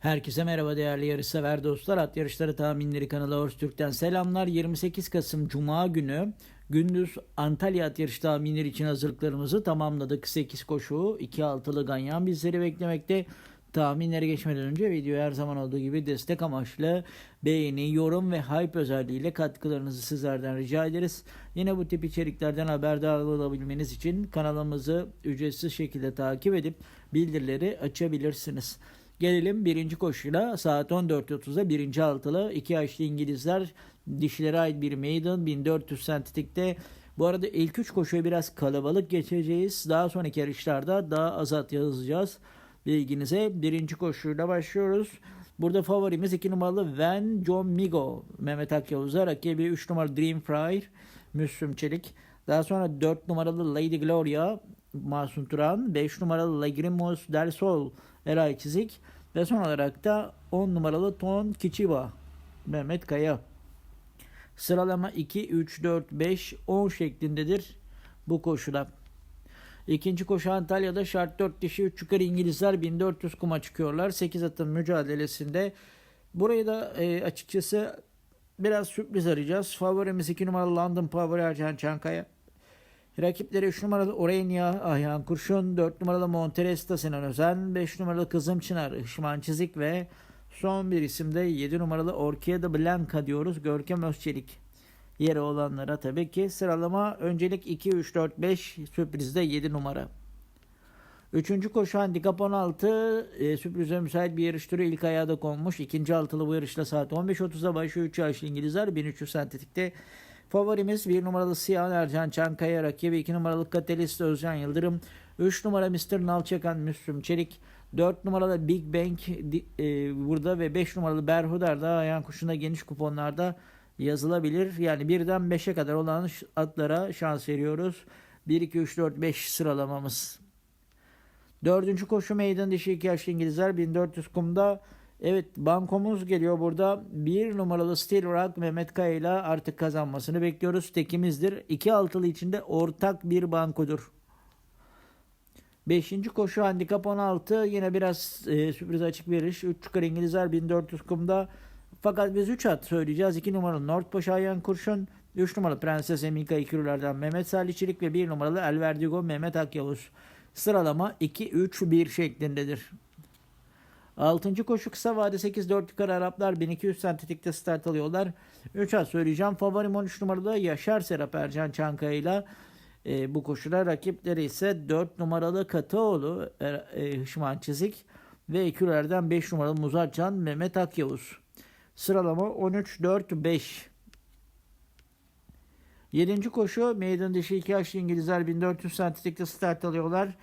Herkese merhaba değerli yarışsever dostlar. At Yarışları Tahminleri kanalı Horse Türk'ten selamlar. 28 Kasım Cuma günü gündüz Antalya At Yarışı tahminleri için hazırlıklarımızı tamamladık. 8 koşu, 2 altılı ganyan bizleri beklemekte. Tahminlere geçmeden önce videoya her zaman olduğu gibi destek amaçlı beğeni, yorum ve hype özelliğiyle katkılarınızı sizlerden rica ederiz. Yine bu tip içeriklerden haberdar olabilmeniz için kanalımızı ücretsiz şekilde takip edip bildirileri açabilirsiniz. Gelelim birinci koşuyla saat 14.30'da birinci altılı iki yaşlı İngilizler dişilere ait bir maiden 1400 sentetikte. Bu arada ilk üç koşuya biraz kalabalık geçeceğiz. Daha sonraki yarışlarda daha az at yazacağız. Bilginize birinci koşuyla başlıyoruz. Burada favorimiz 2 numaralı Van John Migo. Mehmet Akyavuz'a rakibi 3 numaralı Dream Fryer. Müslüm Çelik. Daha sonra 4 numaralı Lady Gloria. Masum Turan. 5 numaralı Lagrimos Del Sol. Eray Çizik. Ve son olarak da 10 numaralı Ton Kichiba. Mehmet Kaya. Sıralama 2, 3, 4, 5, 10 şeklindedir bu koşuda. İkinci koşu Antalya'da şart 4 dişi 3 yukarı İngilizler 1400 kuma çıkıyorlar. 8 atın mücadelesinde. Burayı da e, açıkçası biraz sürpriz arayacağız. Favorimiz 2 numaralı London Power Ercan Çankaya. Rakipleri 3 numaralı Orenya Ayhan Kurşun, 4 numaralı Monteresta Sinan Özen, 5 numaralı Kızım Çınar Işman Çizik ve son bir isimde 7 numaralı Orkiada Blanca diyoruz Görkem Özçelik. Yeri olanlara tabii ki sıralama öncelik 2, 3, 4, 5 sürprizde 7 numara. Üçüncü koşu handikap 16 e, sürprize müsait bir yarış türü ilk ayağa da konmuş. İkinci altılı bu yarışla saat 15.30'da başlıyor 3 yaşlı İngilizler 1300 sentetikte. Favorimiz 1 numaralı Siyah Ercan Çankaya rakibi 2 numaralı Katalist Özcan Yıldırım. 3 numara Mr. Nalçakan Müslüm Çelik. 4 numaralı Big Bang e, burada ve 5 numaralı Berhudar'da ayağın kuşunda geniş kuponlarda yazılabilir. Yani birden 5'e kadar olan atlara şans veriyoruz. 1, 2, 3, 4, 5 sıralamamız. Dördüncü koşu meydan dişi 2 yaşlı İngilizler 1400 kumda. Evet bankomuz geliyor burada. Bir numaralı Steel Rock Mehmet Kaya ile artık kazanmasını bekliyoruz. Tekimizdir. İki altılı içinde ortak bir bankodur. Beşinci koşu handikap 16. Yine biraz e, sürpriz açık bir iş. 3 çıkar İngilizler 1400 kumda. Fakat biz 3 at söyleyeceğiz. 2 numaralı North Paşa Ayhan Kurşun. 3 numaralı Prenses Emika İkürler'den Mehmet Salih Çelik ve 1 numaralı El Verdigo Mehmet Akyavuz. Sıralama 2-3-1 şeklindedir. 6. koşu kısa vade 8-4 yukarı Araplar 1200 sentetikte start alıyorlar. 3 at söyleyeceğim. Favorim 13 numaralı Yaşar Serap Ercan Çankaya ile e, bu koşuda rakipleri ise 4 numaralı Kataoğlu e, e, Hışman Çizik ve ekürlerden 5 numaralı Muzarcan Mehmet Akyavuz. Sıralama 13-4-5. 7. koşu meydan dışı 2 yaşlı İngilizler 1400 sentetikte start alıyorlar.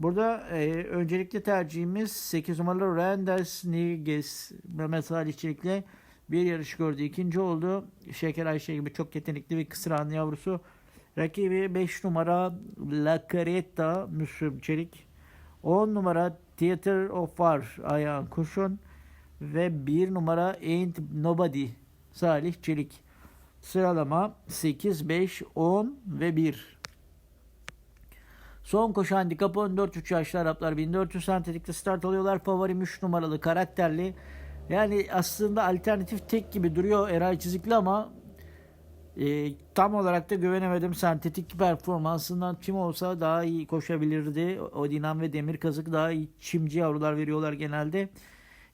Burada e, öncelikli tercihimiz 8 numaralı Randers Niges Mehmet Salih bir yarış gördü. İkinci oldu. Şeker Ayşe gibi çok yetenekli bir kısıran yavrusu. Rakibi 5 numara La Caretta Müslüm Çelik. 10 numara Theater of War Ayağın Kurşun. Ve 1 numara Ain't Nobody Salih Çelik. Sıralama 8, 5, 10 ve 1. Son koşu handikap 14 3 yaşlı Araplar 1400 sentetikte start alıyorlar. Favorim 3 numaralı karakterli. Yani aslında alternatif tek gibi duruyor Eray Çizikli ama e, tam olarak da güvenemedim. Sentetik performansından kim olsa daha iyi koşabilirdi. Odinan ve Demir Kazık daha iyi çimci yavrular veriyorlar genelde.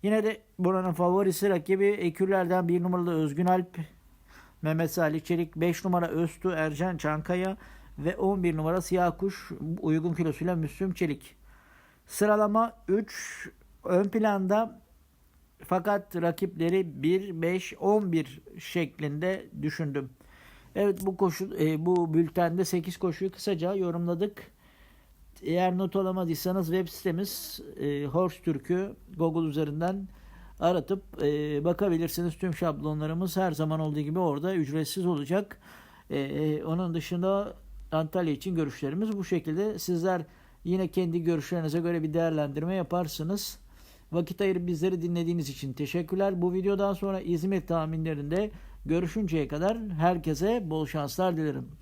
Yine de buranın favorisi rakibi Ekürler'den 1 numaralı Özgün Alp. Mehmet Salih Çelik 5 numara Öztu Ercan Çankaya ve 11 numara Siyah Kuş uygun kilosuyla Müslüm Çelik. Sıralama 3 ön planda fakat rakipleri 1, 5, 11 şeklinde düşündüm. Evet bu koşu e, bu bültende 8 koşuyu kısaca yorumladık. Eğer not alamadıysanız web sitemiz e, Horse Türk'ü Google üzerinden aratıp e, bakabilirsiniz. Tüm şablonlarımız her zaman olduğu gibi orada ücretsiz olacak. E, onun dışında Antalya için görüşlerimiz bu şekilde. Sizler yine kendi görüşlerinize göre bir değerlendirme yaparsınız. Vakit ayırıp bizleri dinlediğiniz için teşekkürler. Bu videodan sonra İzmir tahminlerinde görüşünceye kadar herkese bol şanslar dilerim.